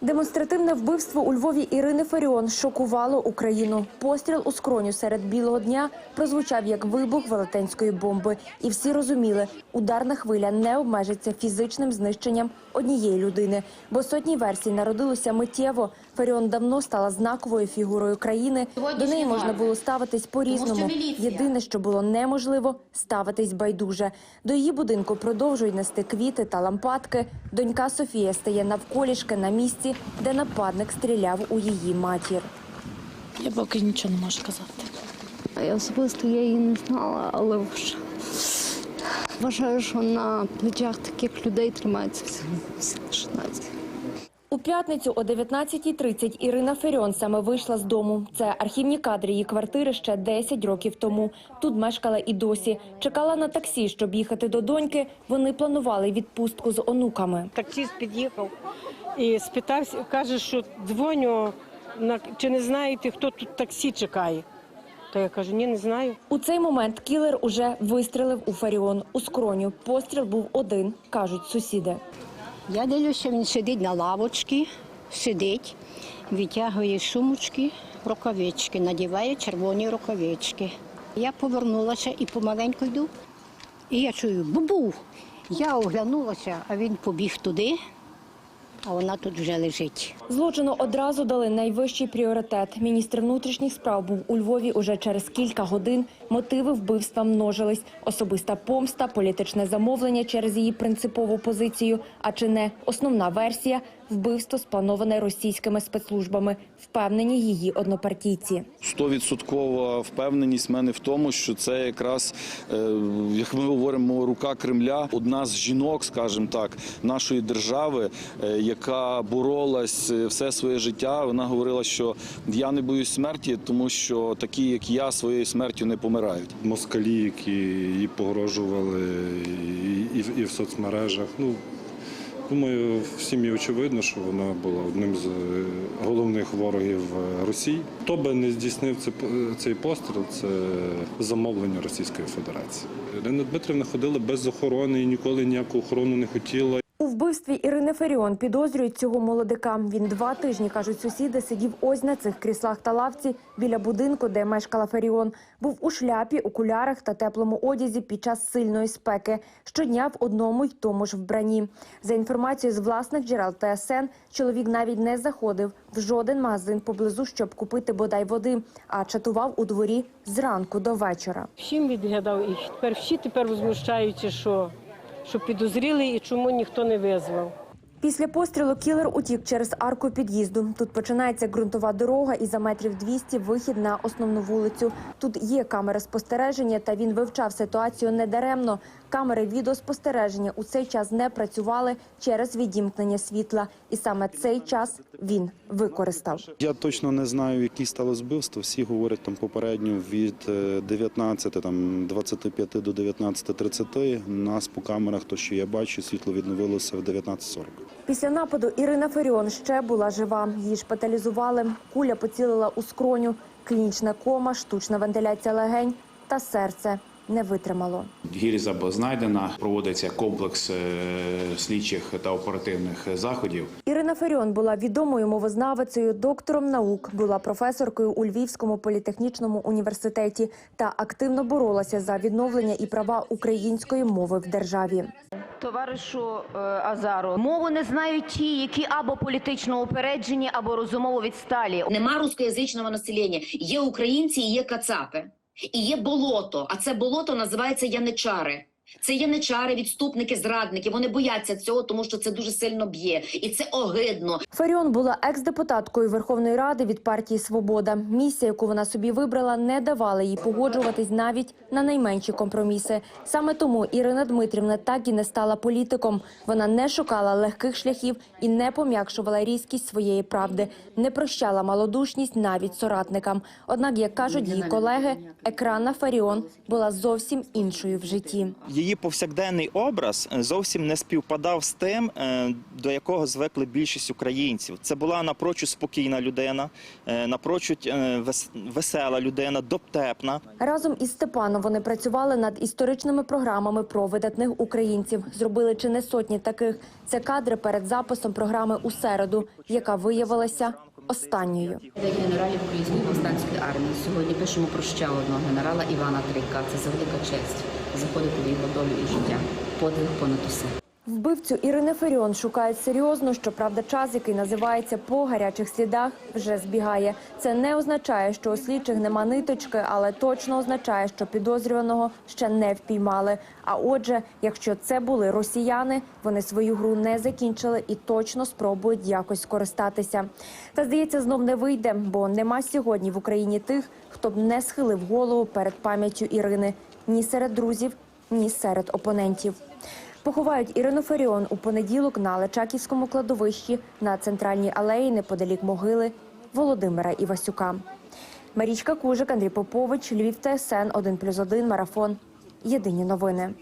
Демонстративне вбивство у Львові Ірини Фаріон шокувало Україну. Постріл у скроню серед білого дня прозвучав як вибух велетенської бомби. І всі розуміли, ударна хвиля не обмежиться фізичним знищенням однієї людини. Бо сотні версій народилося миттєво. Фаріон давно стала знаковою фігурою країни. До неї можна було ставитись по-різному. Єдине, що було неможливо – ставитись байдуже. До її будинку продовжують нести квіти та лампадки. Донька Софія стає навколішки на місці, де нападник стріляв у її матір. Я поки нічого не можу сказати. Я особисто я її не знала, але вже вважаю, що на плечах таких людей тримається вся наша нація. У п'ятницю о 19.30 Ірина Феріон саме вийшла з дому. Це архівні кадри її квартири ще 10 років тому. Тут мешкала і досі. Чекала на таксі, щоб їхати до доньки. Вони планували відпустку з онуками. Таксист під'їхав і спитався, каже, що дзвоню, чи не знаєте, хто тут таксі чекає. То я кажу, ні, не знаю. У цей момент кілер уже вистрелив у Фаріон. У скроню постріл був один, кажуть сусіди. Я дивлюся, він сидить на лавочці, сидить, витягує сумочки, рукавички, надіває червоні рукавички. Я повернулася і помаленьку йду. І я чую бубу. Я оглянулася, а він побіг туди, а вона тут вже лежить. Злочину одразу дали найвищий пріоритет. Міністр внутрішніх справ був у Львові уже через кілька годин. Мотиви вбивства множились. Особиста помста, політичне замовлення через її принципову позицію. А чи не основна версія вбивство сплановане російськими спецслужбами, впевнені її однопартійці. Стовідсоткова впевненість в мене в тому, що це якраз, е, як ми говоримо, рука Кремля, одна з жінок, скажімо так, нашої держави, е, яка боролась е, все своє життя. Вона говорила, що я не боюсь смерті, тому що такі, як я, своєю смертю не помирають. москалі, які їй погрожували і, і, і в соцмережах. Ну, думаю, всім є очевидно, що вона була одним з е, головних ворогів е, Росії. Хто би не здійснив це- цей постріл, це замовлення Російської Федерації. Ірина Дмитрівна ходила без охорони і ніколи ніяку охорону не хотіла. Вбивстві Ірини Феріон підозрюють цього молодика. Він два тижні, кажуть сусіди, сидів ось на цих кріслах та лавці біля будинку, де мешкала Феріон. Був у шляпі, окулярах та теплому одязі під час сильної спеки. Щодня в одному й тому ж вбранні. За інформацією з власних джерел ТСН, чоловік навіть не заходив в жоден магазин поблизу, щоб купити бодай води, а чатував у дворі зранку до вечора. Всім відглядав і тепер всі тепер возмущаються, що, що підозріли і чому ніхто не визвав. Після пострілу кілер утік через арку під'їзду. Тут починається ґрунтова дорога і за метрів 200 вихід на основну вулицю. Тут є камери спостереження, та він вивчав ситуацію недаремно. Камери відеоспостереження у цей час не працювали через відімкнення світла. І саме цей час він використав. Я точно не знаю, які стало збивство. Всі говорять там попередньо від е, 19, там 25 до 19.30. Нас по камерах, то що я бачу, світло відновилося в 19.40. Після нападу Ірина Феріон ще була жива. Її шпиталізували. Куля поцілила у скроню. Клінічна кома, штучна вентиляція легень та серце не витримало. Гільза знайдена, проводиться комплекс е, слідчих та оперативних заходів. Ірина Феріон була відомою мовознавицею, доктором наук, була професоркою у Львівському політехнічному університеті та активно боролася за відновлення і права української мови в державі. Товаришу е, Азару, мову не знають ті, які або політично упереджені, або розумово відсталі. Нема рускоязичного населення. Є українці і є кацапи. І є болото. А це болото називається яничари. Це яничари, відступники, зрадники. Вони бояться цього, тому що це дуже сильно б'є. І це огидно. Феріон була екс-депутаткою Верховної Ради від партії Свобода. Місія, яку вона собі вибрала, не давала їй погоджуватись навіть на найменші компроміси. Саме тому Ірина Дмитрівна так і не стала політиком. Вона не шукала легких шляхів і не пом'якшувала різкість своєї правди, не прощала малодушність навіть соратникам. Однак, як кажуть її колеги, екранна Фаріон була зовсім іншою в житті. Її повсякденний образ е, зовсім не співпадав з тим, е, до якого звикли більшість українців. Це була напрочуд спокійна людина, е, напрочуд вес- весела людина, доптепна. Разом із Степаном вони працювали над історичними програмами про видатних українців. Зробили чи не сотні таких. Це кадри перед записом програми у середу, яка виявилася останньою. День генералів Української повстанської армії. Сьогодні пишемо про ще одного генерала Івана Трейка. Це велика честь заходити в його долю і життя. Подвиг понад усе. Вбивцю Ірини Феріон шукають серйозно. Щоправда, час, який називається по гарячих слідах, вже збігає. Це не означає, що у слідчих нема ниточки, але точно означає, що підозрюваного ще не впіймали. А отже, якщо це були росіяни, вони свою гру не закінчили і точно спробують якось скористатися. Та здається, знов не вийде, бо нема сьогодні в Україні тих, хто б не схилив голову перед пам'яттю Ірини ні серед друзів, ні серед опонентів. Поховають Ірину Феріон у понеділок на Лечаківському кладовищі на центральній алеї неподалік могили Володимира Івасюка. Марічка Кужик, Андрій Попович, Львів ТСН 1+,1, Марафон. Єдині новини.